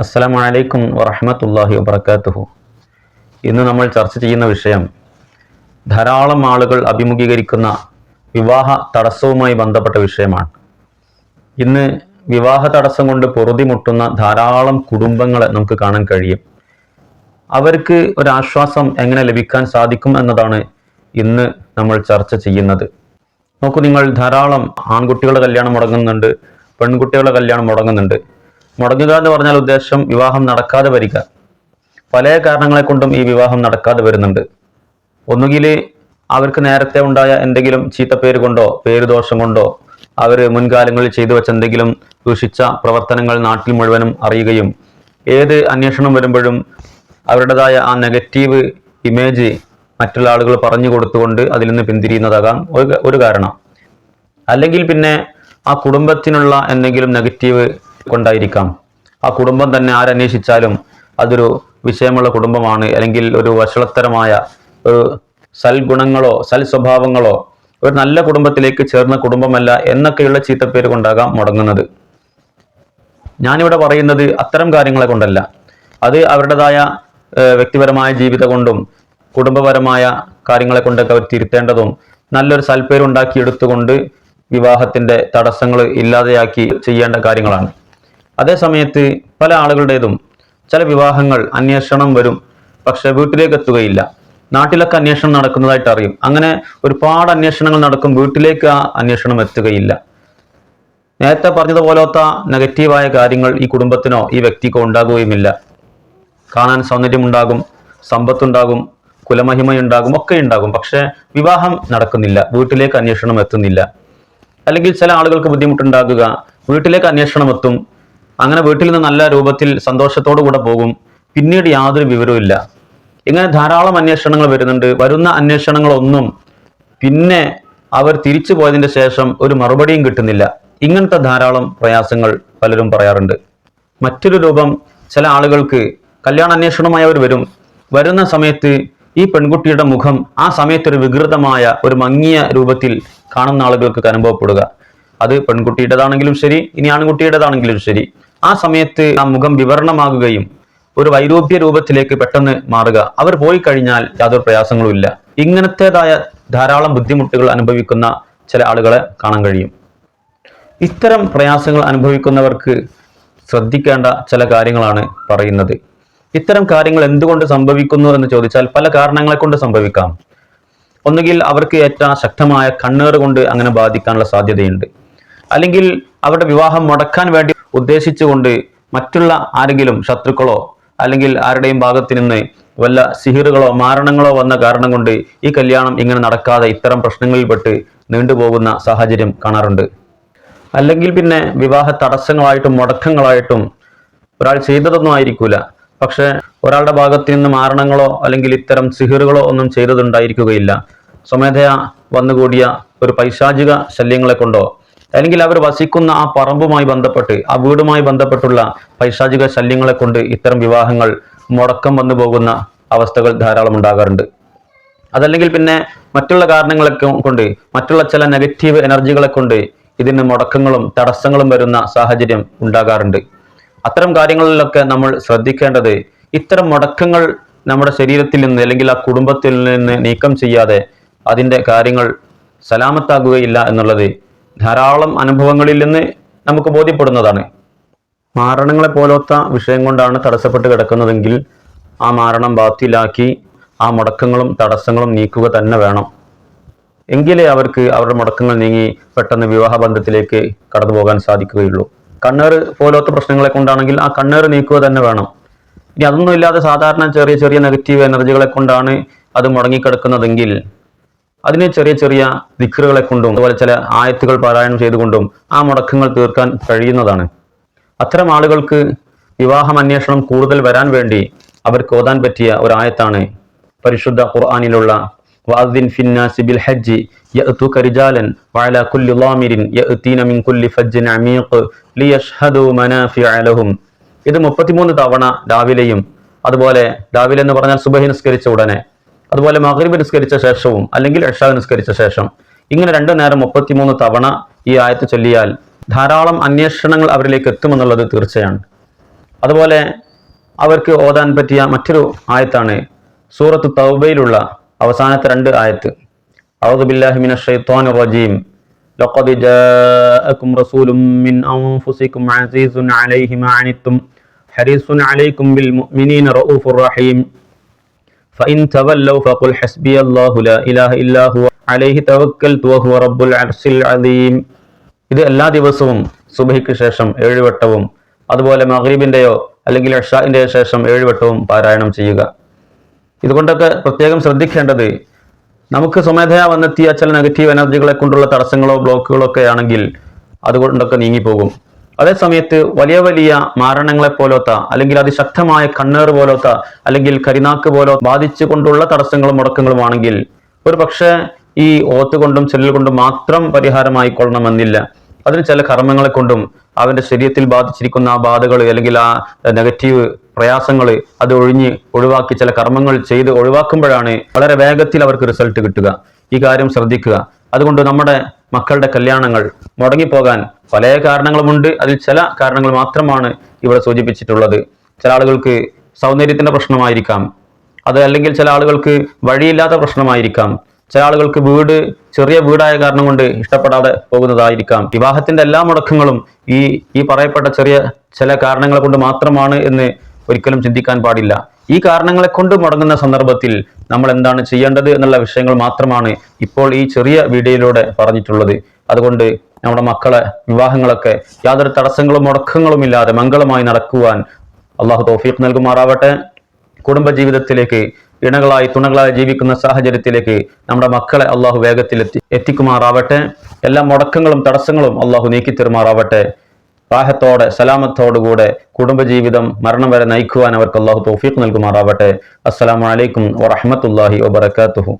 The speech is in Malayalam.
അസ്സലാമു വലൈക്കും വറഹമത്തല്ലാഹി വബർക്കാത്തുഹു ഇന്ന് നമ്മൾ ചർച്ച ചെയ്യുന്ന വിഷയം ധാരാളം ആളുകൾ അഭിമുഖീകരിക്കുന്ന വിവാഹ തടസ്സവുമായി ബന്ധപ്പെട്ട വിഷയമാണ്. ഇന്ന് വിവാഹ തടസ്സം കൊണ്ട് പൊറുതിമുട്ടുന്ന ധാരാളം കുടുംബങ്ങളെ നമുക്ക് കാണാൻ കഴിയും. അവർക്ക് ഒരാശ്വാസം എങ്ങനെ ലഭിക്കാൻ സാധിക്കും എന്നതാണ് ഇന്ന് നമ്മൾ ചർച്ച ചെയ്യുന്നത്. നോക്കൂ നിങ്ങൾ ധാരാളം ആൺകുട്ടികളുടെ കല്യാണം മുടങ്ങുന്നുണ്ട് പെൺകുട്ടികളുടെ കല്യാണം മുടങ്ങുന്നുണ്ട്. മുടങ്ങുക എന്ന് പറഞ്ഞാൽ ഉദ്ദേശം വിവാഹം നടക്കാതെ വരിക. പല കാരണങ്ങളെ കൊണ്ടും ഈ വിവാഹം നടക്കാതെ വരുന്നുണ്ട്. ഒന്നുകിൽ അവർക്ക് നേരത്തെ ഉണ്ടായ എന്തെങ്കിലും പേര് കൊണ്ടോ പേര് ദോഷം കൊണ്ടോ അവർ മുൻകാലങ്ങളിൽ ചെയ്തു വെച്ച എന്തെങ്കിലും ദൂഷിച്ച പ്രവർത്തനങ്ങൾ നാട്ടിൽ മുഴുവനും അറിയുകയും ഏത് അന്വേഷണം വരുമ്പോഴും അവരുടേതായ ആ നെഗറ്റീവ് ഇമേജ് മറ്റുള്ള ആളുകൾ പറഞ്ഞു കൊടുത്തുകൊണ്ട് അതിൽ നിന്ന് പിന്തിരിയുന്നതാകാം ഒരു ഒരു കാരണം. അല്ലെങ്കിൽ പിന്നെ ആ കുടുംബത്തിനുള്ള എന്തെങ്കിലും നെഗറ്റീവ് കൊണ്ടായിരിക്കാം. ആ കുടുംബം തന്നെ ആരന്വേഷിച്ചാലും അതൊരു വിഷയമുള്ള കുടുംബമാണ്. അല്ലെങ്കിൽ ഒരു വഷളത്തരമായ ഒരു സൽഗുണങ്ങളോ സൽ സ്വഭാവങ്ങളോ ഒരു നല്ല കുടുംബത്തിലേക്ക് ചേർന്ന കുടുംബമല്ല എന്നൊക്കെയുള്ള ചീത്തപ്പേര് കൊണ്ടാകാം മുടങ്ങുന്നത്. ഞാനിവിടെ പറയുന്നത് അത്തരം കാര്യങ്ങളെ കൊണ്ടല്ല. അത് അവരുടേതായ വ്യക്തിപരമായ ജീവിതം കൊണ്ടും കുടുംബപരമായ കാര്യങ്ങളെ കൊണ്ടൊക്കെ അവർ തിരുത്തേണ്ടതും നല്ലൊരു സൽപ്പേരുണ്ടാക്കിയെടുത്തുകൊണ്ട് വിവാഹത്തിന്റെ തടസ്സങ്ങൾ ഇല്ലാതെയാക്കി ചെയ്യേണ്ട കാര്യങ്ങളാണ്. അതേ സമയത്ത് പല ആളുകളുടേതും ചില വിവാഹങ്ങൾ അന്വേഷണം വരും പക്ഷെ വീട്ടിലേക്ക് എത്തുകയില്ല. നാട്ടിലൊക്കെ അന്വേഷണം നടക്കുന്നതായിട്ട് അറിയും. അങ്ങനെ ഒരുപാട് അന്വേഷണങ്ങൾ നടക്കും വീട്ടിലേക്ക് ആ അന്വേഷണം എത്തുകയില്ല. നേരത്തെ പറഞ്ഞതുപോലത്ത നെഗറ്റീവായ കാര്യങ്ങൾ ഈ കുടുംബത്തിനോ ഈ വ്യക്തിക്കോ ഉണ്ടാകുകയുമില്ല. കാണാൻ സൗന്ദര്യമുണ്ടാകും സമ്പത്തുണ്ടാകും കുലമഹിമയുണ്ടാകും ഒക്കെ ഉണ്ടാകും. പക്ഷെ വിവാഹം നടക്കുന്നില്ല വീട്ടിലേക്ക് അന്വേഷണം എത്തുന്നില്ല. അല്ലെങ്കിൽ ചില ആളുകൾക്ക് ബുദ്ധിമുട്ടുണ്ടാകുക വീട്ടിലേക്ക് അന്വേഷണം എത്തും അങ്ങനെ വീട്ടിൽ നിന്ന് നല്ല രൂപത്തിൽ സന്തോഷത്തോടു കൂടെ പോകും. പിന്നീട് യാതൊരു വിവരവും ഇല്ല. ഇങ്ങനെ ധാരാളം അന്വേഷണങ്ങൾ വരുന്നുണ്ട്. വരുന്ന അന്വേഷണങ്ങളൊന്നും പിന്നെ അവർ തിരിച്ചു പോയതിന്റെ ശേഷം ഒരു മറുപടിയും കിട്ടുന്നില്ല. ഇങ്ങനത്തെ ധാരാളം പ്രയാസങ്ങൾ പലരും പറയാറുണ്ട്. മറ്റൊരു രൂപം ചില ആളുകൾക്ക് കല്യാണ അന്വേഷണമായി അവർ വരും. വരുന്ന സമയത്ത് ഈ പെൺകുട്ടിയുടെ മുഖം ആ സമയത്ത് ഒരു വികൃതമായ ഒരു മങ്ങിയ രൂപത്തിൽ കാണുന്ന ആളുകൾക്ക് അനുഭവപ്പെടുക. അത് പെൺകുട്ടിയുടേതാണെങ്കിലും ശരി ഇനി ആൺകുട്ടിയുടേതാണെങ്കിലും ശരി. ആ സമയത്ത് ആ മുഖം വിവരണമാകുകയും ഒരു വൈരൂപ്യ രൂപത്തിലേക്ക് പെട്ടെന്ന് മാറുക. അവർ പോയി കഴിഞ്ഞാൽ യാതൊരു പ്രയാസങ്ങളുമില്ല ഇങ്ങനത്തേതായ ധാരാളം ബുദ്ധിമുട്ടുകൾ അനുഭവിക്കുന്ന ചില ആളുകളെ കാണാൻ കഴിയും. ഇത്തരം പ്രയാസങ്ങൾ അനുഭവിക്കുന്നവർക്ക് ശ്രദ്ധിക്കേണ്ട ചില കാര്യങ്ങളാണ് പറയുന്നത്. ഇത്തരം കാര്യങ്ങൾ എന്തുകൊണ്ട് സംഭവിക്കുന്നു എന്ന് ചോദിച്ചാൽ പല കാരണങ്ങളെ കൊണ്ട് സംഭവിക്കാം. ഒന്നുകിൽ അവർക്ക് ഏറ്റ ശക്തമായ കണ്ണേറ് കൊണ്ട് അങ്ങനെ ബാധിക്കാനുള്ള സാധ്യതയുണ്ട്. അല്ലെങ്കിൽ അവരുടെ വിവാഹം മുടക്കാൻ വേണ്ടി ഉദ്ദേശിച്ചുകൊണ്ട് മറ്റുള്ള ആരെങ്കിലും ശത്രുക്കളോ അല്ലെങ്കിൽ ആരുടെയും ഭാഗത്ത് നിന്ന് വല്ല സിഹിറുകളോ മാരണങ്ങളോ വന്ന കാരണം കൊണ്ട് ഈ കല്യാണം ഇങ്ങനെ നടക്കാതെ ഇത്തരം പ്രശ്നങ്ങളിൽപ്പെട്ട് നീണ്ടുപോകുന്ന സാഹചര്യം കാണാറുണ്ട്. അല്ലെങ്കിൽ പിന്നെ വിവാഹ തടസ്സങ്ങളായിട്ടും മുടക്കങ്ങളായിട്ടും ഒരാൾ ചെയ്തതൊന്നും ആയിരിക്കില്ല പക്ഷെ ഒരാളുടെ ഭാഗത്ത് നിന്ന് മാരണങ്ങളോ അല്ലെങ്കിൽ ഇത്തരം സിഹിറുകളോ ഒന്നും ചെയ്തതുണ്ടായിരിക്കുകയില്ല. സ്വമേധയാ വന്നുകൂടിയ ഒരു പൈശാചിക ശല്യങ്ങളെ കൊണ്ടോ അല്ലെങ്കിൽ അവർ വസിക്കുന്ന ആ പറമ്പുമായി ബന്ധപ്പെട്ട് ആ വീടുമായി ബന്ധപ്പെട്ടുള്ള പൈശാചിക ശല്യങ്ങളെ കൊണ്ട് ഇത്തരം വിവാഹങ്ങൾ മുടക്കം വന്നു പോകുന്ന അവസ്ഥകൾ ധാരാളം ഉണ്ടാകാറുണ്ട്. അതല്ലെങ്കിൽ പിന്നെ മറ്റുള്ള കാരണങ്ങളൊക്കെ കൊണ്ട് മറ്റുള്ള ചില നെഗറ്റീവ് എനർജികളെ കൊണ്ട് ഇതിന് മുടക്കങ്ങളും തടസ്സങ്ങളും വരുന്ന സാഹചര്യം ഉണ്ടാകാറുണ്ട്. അത്തരം കാര്യങ്ങളിലൊക്കെ നമ്മൾ ശ്രദ്ധിക്കേണ്ടത് ഇത്തരം മുടക്കങ്ങൾ നമ്മുടെ ശരീരത്തിൽ നിന്ന് അല്ലെങ്കിൽ ആ കുടുംബത്തിൽ നിന്ന് നീക്കം ചെയ്യാതെ അതിന്റെ കാര്യങ്ങൾ സലാമത്താകുകയില്ല എന്നുള്ളത് ധാരാളം അനുഭവങ്ങളിൽ നിന്ന് നമുക്ക് ബോധ്യപ്പെടുന്നതാണ്. മാരണങ്ങളെ പോലത്തെ വിഷയം കൊണ്ടാണ് തടസ്സപ്പെട്ട് കിടക്കുന്നതെങ്കിൽ ആ മാരണം ബാത്തിലാക്കി ആ മുടക്കങ്ങളും തടസ്സങ്ങളും നീക്കുക തന്നെ വേണം. എങ്കിലേ അവർക്ക് അവരുടെ മുടക്കങ്ങൾ നീങ്ങി പെട്ടെന്ന് വിവാഹ ബന്ധത്തിലേക്ക് കടന്നു പോകാൻ സാധിക്കുകയുള്ളൂ. കണ്ണേറ് പോലത്തെ പ്രശ്നങ്ങളെ കൊണ്ടാണെങ്കിൽ ആ കണ്ണേറ് നീക്കുക തന്നെ വേണം. ഇനി അതൊന്നും ഇല്ലാതെ സാധാരണ ചെറിയ ചെറിയ നെഗറ്റീവ് എനർജികളെ കൊണ്ടാണ് അത് മുടങ്ങിക്കിടക്കുന്നതെങ്കിൽ അതിനെ ചെറിയ ചെറിയ ദിക്കറുകളെ കൊണ്ടും അതുപോലെ ചില ആയത്തുകൾ പാരായണം ചെയ്തുകൊണ്ടും ആ മുടക്കങ്ങൾ തീർക്കാൻ കഴിയുന്നതാണ്. അത്തരം ആളുകൾക്ക് വിവാഹം അന്വേഷണം കൂടുതൽ വരാൻ വേണ്ടി അവർക്ക് ഓതാൻ പറ്റിയ ഒരായത്താണ് പരിശുദ്ധ ഖുർആാനിലുള്ള ഫിന്നാസി ബിൽ ഹജ്ജി യഅതുക റിജാലൻ വഅലാ കുല്ലി യഅതീന മിൻ കുല്ലി ഫജ്ജിൻ ഇത് മുപ്പത്തിമൂന്ന് തവണ രാവിലെയും അതുപോലെ രാവിലെ എന്ന് പറഞ്ഞാൽ സുബഹി നിസ്കരിച്ച ഉടനെ അതുപോലെ മഗ്രിബ് നിസ്കരിച്ച ശേഷവും അല്ലെങ്കിൽ ഇഷാ നിസ്കരിച്ച ശേഷം ഇങ്ങനെ രണ്ടു നേരം മുപ്പത്തിമൂന്ന് തവണ ഈ ആയത്ത് ചൊല്ലിയാൽ ധാരാളം അന്വേഷണങ്ങൾ അവരിലേക്ക് എത്തുമെന്നുള്ളത് തീർച്ചയാണ് അതുപോലെ അവർക്ക് ഓതാൻ പറ്റിയ മറ്റൊരു ആയത്താണ് സൂറത്ത് തൗബയിലുള്ള അവസാനത്തെ രണ്ട് ആയത്ത് أعوذ بالله من الشيطان الرجيم لقد جاءكم رسول من أنفسكم عزيز عليه ما عنتم حريص عليكم بالمؤمنين رؤوف رحيم فإن تولوا فقل حسبي الله لا إله إلا هو عليه توكلت وهو رب العرش العظيم ഇത് എല്ലാ ദിവസവും സുബഹിക്ക് ശേഷം ഏഴുവട്ടവും അതുപോലെ മഗ്രീബിന്റെയോ അല്ലെങ്കിൽ ഇഷാഇന്റെയോ ശേഷം ഏഴുവട്ടവും പാരായണം ചെയ്യുക ഇതുകൊണ്ടൊക്കെ പ്രത്യേകം ശ്രദ്ധിക്കേണ്ടത് നമുക്ക് സ്വമേധയാ വന്നെത്തിയ ചില നെഗറ്റീവ് എനർജികളെ കൊണ്ടുള്ള തടസ്സങ്ങളോ ബ്ലോക്കുകളോ ഒക്കെ ആണെങ്കിൽ അതുകൊണ്ടൊക്കെ നീങ്ങിപ്പോകും അതേ സമയത്ത് വലിയ വലിയ മാരണങ്ങളെ പോലത്തെ അല്ലെങ്കിൽ അതിശക്തമായ കണ്ണേർ പോലത്തെ അല്ലെങ്കിൽ കരിനാക്ക് പോലോ ബാധിച്ചു കൊണ്ടുള്ള തടസ്സങ്ങളും മുടക്കങ്ങളും ആണെങ്കിൽ ഒരു പക്ഷേ ഈ ഓത്ത് കൊണ്ടും ചെല്ലൽ കൊണ്ടും മാത്രം പരിഹാരമായി കൊള്ളണമെന്നില്ല. അതിന് ചില കർമ്മങ്ങളെ കൊണ്ടും അവന്റെ ശരീരത്തിൽ ബാധിച്ചിരിക്കുന്ന ആ ബാധകൾ അല്ലെങ്കിൽ ആ നെഗറ്റീവ് പ്രയാസങ്ങൾ അത് ഒഴിഞ്ഞ് ഒഴിവാക്കി ചില കർമ്മങ്ങൾ ചെയ്ത് ഒഴിവാക്കുമ്പോഴാണ് വളരെ വേഗത്തിൽ അവർക്ക് റിസൾട്ട് കിട്ടുക. ഈ കാര്യം ശ്രദ്ധിക്കുക. അതുകൊണ്ട് നമ്മുടെ മക്കളുടെ കല്യാണങ്ങൾ മുടങ്ങിപ്പോകാൻ പല കാരണങ്ങളുമുണ്ട്. അതിൽ ചില കാരണങ്ങൾ മാത്രമാണ് ഇവിടെ സൂചിപ്പിച്ചിട്ടുള്ളത്. ചില ആളുകൾക്ക് സൗന്ദര്യത്തിന്റെ പ്രശ്നമായിരിക്കാം. അത് അല്ലെങ്കിൽ ചില ആളുകൾക്ക് വഴിയില്ലാത്ത പ്രശ്നമായിരിക്കാം. ചില ആളുകൾക്ക് വീട് ചെറിയ വീടായ കാരണം കൊണ്ട് ഇഷ്ടപ്പെടാതെ പോകുന്നതായിരിക്കാം. വിവാഹത്തിന്റെ എല്ലാ മുടക്കങ്ങളും ഈ ഈ പറയപ്പെട്ട ചെറിയ ചില കാരണങ്ങളെ കൊണ്ട് മാത്രമാണ് എന്ന് ഒരിക്കലും ചിന്തിക്കാൻ പാടില്ല. ഈ കാരണങ്ങളെ കൊണ്ട് മുടങ്ങുന്ന സന്ദർഭത്തിൽ നമ്മൾ എന്താണ് ചെയ്യേണ്ടത് എന്നുള്ള വിഷയങ്ങൾ മാത്രമാണ് ഇപ്പോൾ ഈ ചെറിയ വീഡിയോയിലൂടെ പറഞ്ഞിട്ടുള്ളത്. അതുകൊണ്ട് നമ്മുടെ മക്കളെ വിവാഹങ്ങളൊക്കെ യാതൊരു തടസ്സങ്ങളും മുടക്കങ്ങളും ഇല്ലാതെ മംഗളമായി നടക്കുവാൻ അള്ളാഹു തൗഫീഖ് നൽകുമാറാവട്ടെ. കുടുംബജീവിതത്തിലേക്ക് ഇണകളായി തുണകളായി ജീവിക്കുന്ന സാഹചര്യത്തിലേക്ക് നമ്മുടെ മക്കളെ അള്ളാഹു വേഗത്തിൽ എത്തി എത്തിക്കുമാറാവട്ടെ. എല്ലാ മുടക്കങ്ങളും തടസ്സങ്ങളും അള്ളാഹു നീക്കിത്തരുമാറാവട്ടെ. റാഹത്തോടെ സലാമത്തോടുകൂടെ കുടുംബജീവിതം മരണം വരെ നയിക്കുവാൻ അവർക്ക് അള്ളാഹു തൗഫീഖ് നൽകുമാറാവട്ടെ. അസ്സലാമു അലൈക്കും വറഹമത്തല്ലാഹി വബർക്കാത്തുഹു